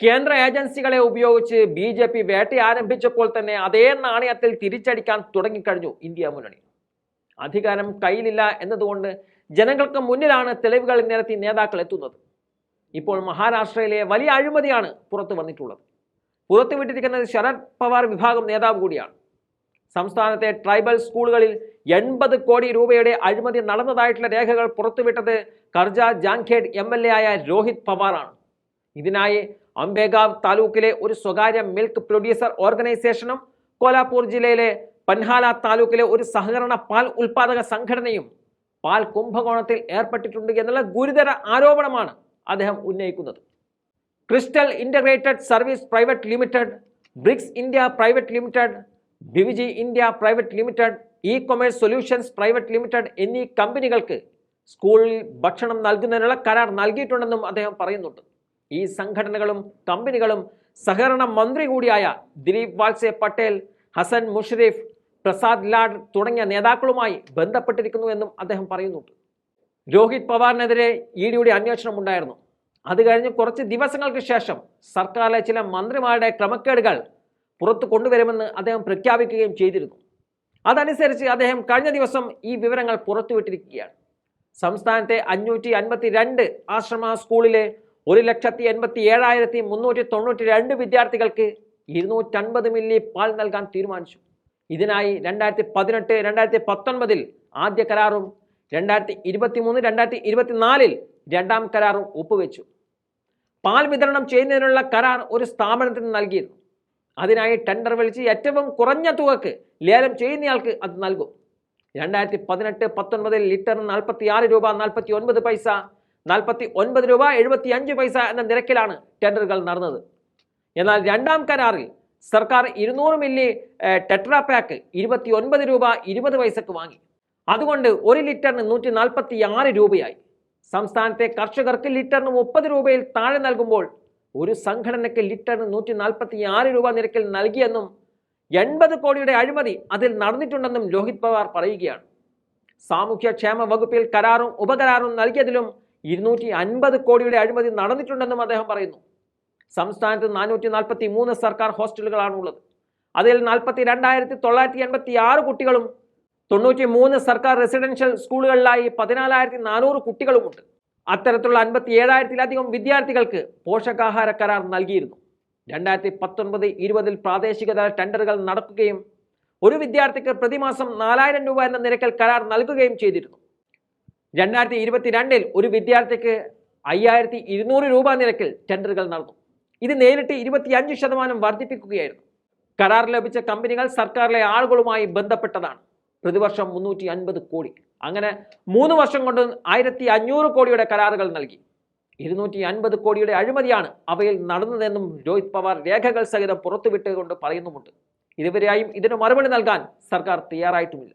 കേന്ദ്ര ഏജൻസികളെ ഉപയോഗിച്ച് ബി ജെ പി വേട്ട ആരംഭിച്ചപ്പോൾ തന്നെ അതേ നാണയത്തിൽ തിരിച്ചടിക്കാൻ തുടങ്ങിക്കഴിഞ്ഞു ഇന്ത്യ മുന്നണി. അധികാരം കയ്യിലില്ല എന്നതുകൊണ്ട് ജനങ്ങൾക്ക് മുന്നിലാണ് തെളിവുകൾ നിരത്തി നേതാക്കൾ എത്തുന്നത്. ഇപ്പോൾ മഹാരാഷ്ട്രയിലെ വലിയ അഴിമതിയാണ് പുറത്തു വന്നിട്ടുള്ളത്. പുറത്തുവിട്ടിരിക്കുന്നത് ശരത് പവാർ വിഭാഗം നേതാവ് കൂടിയാണ്. സംസ്ഥാനത്തെ ട്രൈബൽ സ്കൂളുകളിൽ എൺപത് കോടി രൂപയുടെ അഴിമതി നടന്നതായിട്ടുള്ള രേഖകൾ പുറത്തുവിട്ടത് Karjat Jamkhed M L A ആയ രോഹിത് പവാറാണ്. ഇതിനായി അംബേഗാവ് താലൂക്കിലെ ഒരു സ്വകാര്യ മിൽക്ക് പ്രൊഡ്യൂസർ ഓർഗനൈസേഷനും കോലാപൂർ ജില്ലയിലെ പൻഹാല താലൂക്കിലെ ഒരു സഹകരണ പാൽ ഉൽപാദക സംഘടനയും പാൽ കുംഭകോണത്തിൽ ഏർപ്പെട്ടിട്ടുണ്ട് എന്നുള്ള ഗുരുതര ആരോപണമാണ് അദ്ദേഹം ഉന്നയിക്കുന്നത്. Crystal integrated service private limited BRICS India private limited BVG India private limited e commerce solutions private limited എന്നീ കമ്പനികൾക്ക് സ്കൂളിൽ ഭക്ഷണം നൽകുന്നതിനുള്ള കരാർ നൽകിയിട്ടുണ്ടെന്നും അദ്ദേഹം പറയുന്നുണ്ട്. ഈ സംഘടനകളും കമ്പനികളും സഹകരണ മന്ത്രി കൂടിയായ ദിലീപ് വാത്സെ പട്ടേൽ ഹസൻ മുഷരീഫ് പ്രസാദ് ലാഡ് തുടങ്ങിയ നേതാക്കളുമായി ബന്ധപ്പെട്ടിരിക്കുന്നു എന്നും അദ്ദേഹം പറയുന്നുണ്ട്. രോഹിത് പവാറിനെതിരെ ഇ ഡിയുടെ അന്വേഷണം ഉണ്ടായിരുന്നു. അത് കഴിഞ്ഞ് കുറച്ച് ദിവസങ്ങൾക്ക് ശേഷം സർക്കാരിലെ ചില മന്ത്രിമാരുടെ ക്രമക്കേടുകൾ പുറത്തു കൊണ്ടുവരുമെന്ന് അദ്ദേഹം പ്രഖ്യാപിക്കുകയും ചെയ്തിരുന്നു. അതനുസരിച്ച് അദ്ദേഹം കഴിഞ്ഞ ദിവസം ഈ വിവരങ്ങൾ പുറത്തുവിട്ടിരിക്കുകയാണ്. സംസ്ഥാനത്തെ അഞ്ഞൂറ്റി അൻപത്തി രണ്ട് ആശ്രമ സ്കൂളിലെ ഒരു ലക്ഷത്തി എൺപത്തി ഏഴായിരത്തി മുന്നൂറ്റി തൊണ്ണൂറ്റി രണ്ട് വിദ്യാർത്ഥികൾക്ക് ഇരുന്നൂറ്റൻപത് മില്ലി പാൽ നൽകാൻ തീരുമാനിച്ചു. ഇതിനായി രണ്ടായിരത്തി പതിനെട്ട് രണ്ടായിരത്തി പത്തൊൻപതിൽ ആദ്യ കരാറും രണ്ടായിരത്തി ഇരുപത്തി മൂന്ന് രണ്ടായിരത്തി ഇരുപത്തിനാലിൽ രണ്ടാം കരാറും ഒപ്പുവെച്ചു. പാൽ വിതരണം ചെയ്യുന്നതിനുള്ള കരാർ ഒരു സ്ഥാപനത്തിന് നൽകിയിരുന്നു. അതിനായി ടെൻഡർ വിളിച്ച് ഏറ്റവും കുറഞ്ഞ തുകക്ക് ലേലം ചെയ്യുന്നയാൾക്ക് അത് നൽകും. രണ്ടായിരത്തി പതിനെട്ട് പത്തൊൻപതിൽ ലിറ്റർ നാൽപ്പത്തി ആറ് രൂപ നാൽപ്പത്തി ഒൻപത് പൈസ നാൽപ്പത്തി ഒൻപത് രൂപ എഴുപത്തി അഞ്ച് പൈസ എന്ന നിരക്കിലാണ് ടെൻഡറുകൾ നടന്നത്. എന്നാൽ രണ്ടാം കരാറിൽ സർക്കാർ ഇരുന്നൂറ് മില്ലി ടെട്രാ പാക്ക് ഇരുപത്തി ഒൻപത് രൂപ ഇരുപത് പൈസക്ക് വാങ്ങി. അതുകൊണ്ട് ഒരു ലിറ്ററിന് നൂറ്റി നാൽപ്പത്തി ആറ് രൂപയായി. സംസ്ഥാനത്തെ കർഷകർക്ക് ലിറ്ററിന് മുപ്പത് രൂപയിൽ താഴെ നൽകുമ്പോൾ ഒരു സംഘടനയ്ക്ക് ലിറ്ററിന് നൂറ്റി നാൽപ്പത്തി ആറ് രൂപ നിരക്കിൽ നൽകിയെന്നും എൺപത് കോടിയുടെ അഴിമതി അതിൽ നടന്നിട്ടുണ്ടെന്നും രോഹിത് പവാർ പറയുകയാണ്. സാമൂഹ്യക്ഷേമ വകുപ്പിൽ കരാറും ഉപകരാറും നൽകിയതിലും ഇരുന്നൂറ്റി അൻപത് കോടിയുടെ അഴിമതി നടന്നിട്ടുണ്ടെന്നും അദ്ദേഹം പറയുന്നു. സംസ്ഥാനത്ത് നാനൂറ്റി നാൽപ്പത്തി മൂന്ന് സർക്കാർ ഹോസ്റ്റലുകളാണുള്ളത്. അതിൽ നാൽപ്പത്തി രണ്ടായിരത്തി തൊള്ളായിരത്തി എൺപത്തി ആറ് കുട്ടികളും തൊണ്ണൂറ്റി മൂന്ന് സർക്കാർ റെസിഡൻഷ്യൽ സ്കൂളുകളിലായി പതിനാലായിരത്തി നാനൂറ് കുട്ടികളുമുണ്ട്. അത്തരത്തിലുള്ള അൻപത്തി ഏഴായിരത്തിലധികം വിദ്യാർത്ഥികൾക്ക് പോഷകാഹാര കരാർ നൽകിയിരുന്നു. രണ്ടായിരത്തി പത്തൊൻപത് ഇരുപതിൽ പ്രാദേശികതല ടെൻഡറുകൾ നടക്കുകയും ഒരു വിദ്യാർത്ഥിക്ക് പ്രതിമാസം നാലായിരം രൂപ എന്ന നിരക്കിൽ കരാർ നൽകുകയും ചെയ്തിരുന്നു. രണ്ടായിരത്തി ഇരുപത്തിരണ്ടിൽ ഒരു വിദ്യാർത്ഥിക്ക് അയ്യായിരത്തി ഇരുന്നൂറ് രൂപ നിരക്കിൽ ടെൻഡറുകൾ നടന്നു. ഇത് നേരിട്ട് ഇരുപത്തിയഞ്ച് ശതമാനം വർദ്ധിപ്പിക്കുകയായിരുന്നു. കരാർ ലഭിച്ച കമ്പനികൾ സർക്കാരിലെ ആളുകളുമായി ബന്ധപ്പെട്ടതാണ്. പ്രതിവർഷം മുന്നൂറ്റി അൻപത് കോടി. അങ്ങനെ മൂന്ന് വർഷം കൊണ്ട് ആയിരത്തി അഞ്ഞൂറ് കോടിയുടെ കരാറുകൾ നൽകി. ഇരുന്നൂറ്റി അൻപത് കോടിയുടെ അഴിമതിയാണ് അവയിൽ നടന്നതെന്നും രോഹിത് പവാർ രേഖകൾ സഹിതം പുറത്തുവിട്ടുകൊണ്ട് പറയുന്നുമുണ്ട്. ഇതുവരെയായും ഇതിന് മറുപടി നൽകാൻ സർക്കാർ തയ്യാറായിട്ടുമില്ല.